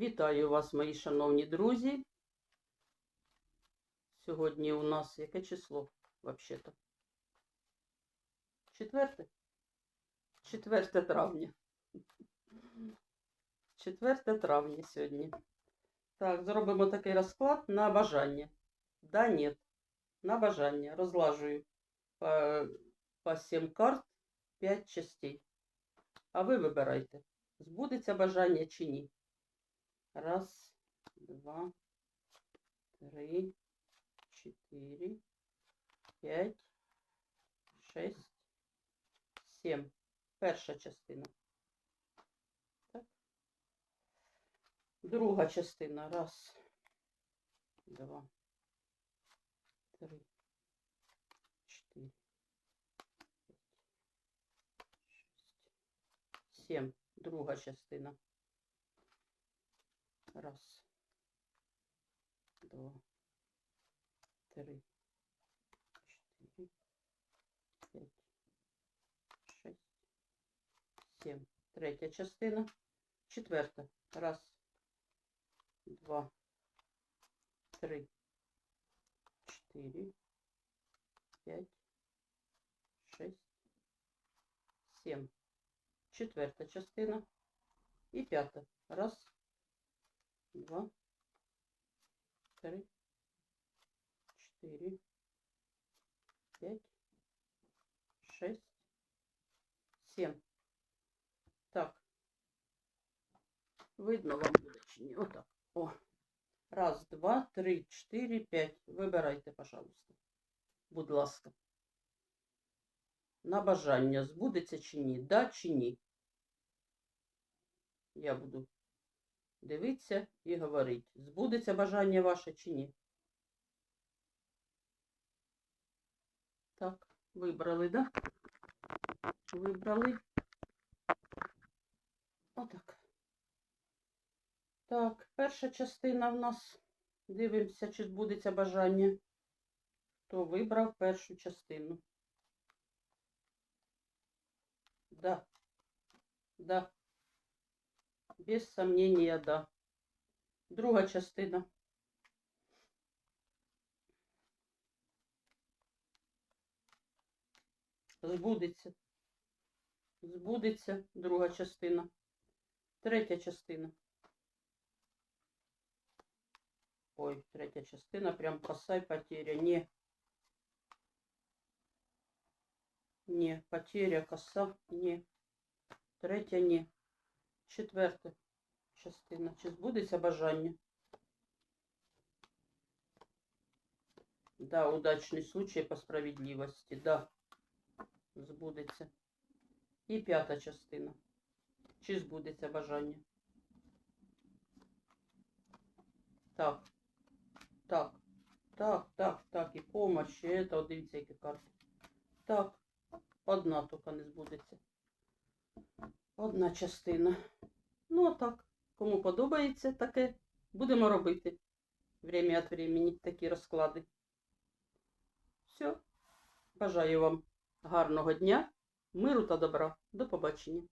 Вітаю вас, мої шановні друзі. Сьогодні у нас яке число взагалі-то? Четверте? Четверте травня. Четверте травня сьогодні. Так, зробимо такий розклад на бажання. Да, ні. На бажання. Розлажую по, по 7 карт 5 частей. А ви вибирайте, збудеться бажання чи ні. Раз, два, три, чотири, п'ять, шесть, сім. Перша частина. Так. Друга частина. Раз, два, три, чотири, п'ять, шесть, сім. Друга частина. Раз, два, три, чотири, п'ять, шесть, сім. Третя частина. Четверта. Раз, два, три, чотири, п'ять, шесть, сім. Четверта частина. І п'ята. Раз, два, три, четыре, пять, шесть, семь. Так. Видно вам буде чи ні? Отак. О. Раз, два, три, чотири, п'ять. Вибирайте, пожалуйста. Будь ласка. На бажання збудеться чи ні? Да чи ні? Я буду дивитися і говорити, збудеться бажання ваше чи ні. Так, вибрали, да? Вибрали. Отак. Так, перша частина в нас. Дивимося, чи збудеться бажання. Хто вибрав першу частину? Да. Да. Без сомнения, да. Друга частина. Збудеться. Збудеться друга частина. Третя частина. Ой, третя частина, прям коса и потеря. Не. Не, потеря, коса, не. Третя, не. Четверта частина. Чи збудеться бажання? Да, удачний случай по справедливості. Да, збудеться. І п'ята частина. Чи збудеться бажання? Так. Так. Так, так, так. І помощь, і от дивіться, які карти. Так. Одна тільки не збудеться. Одна частина. Ну, так. Кому подобається таке, будемо робити. Время від времени такі розклади. Все. Бажаю вам гарного дня, миру та добра. До побачення.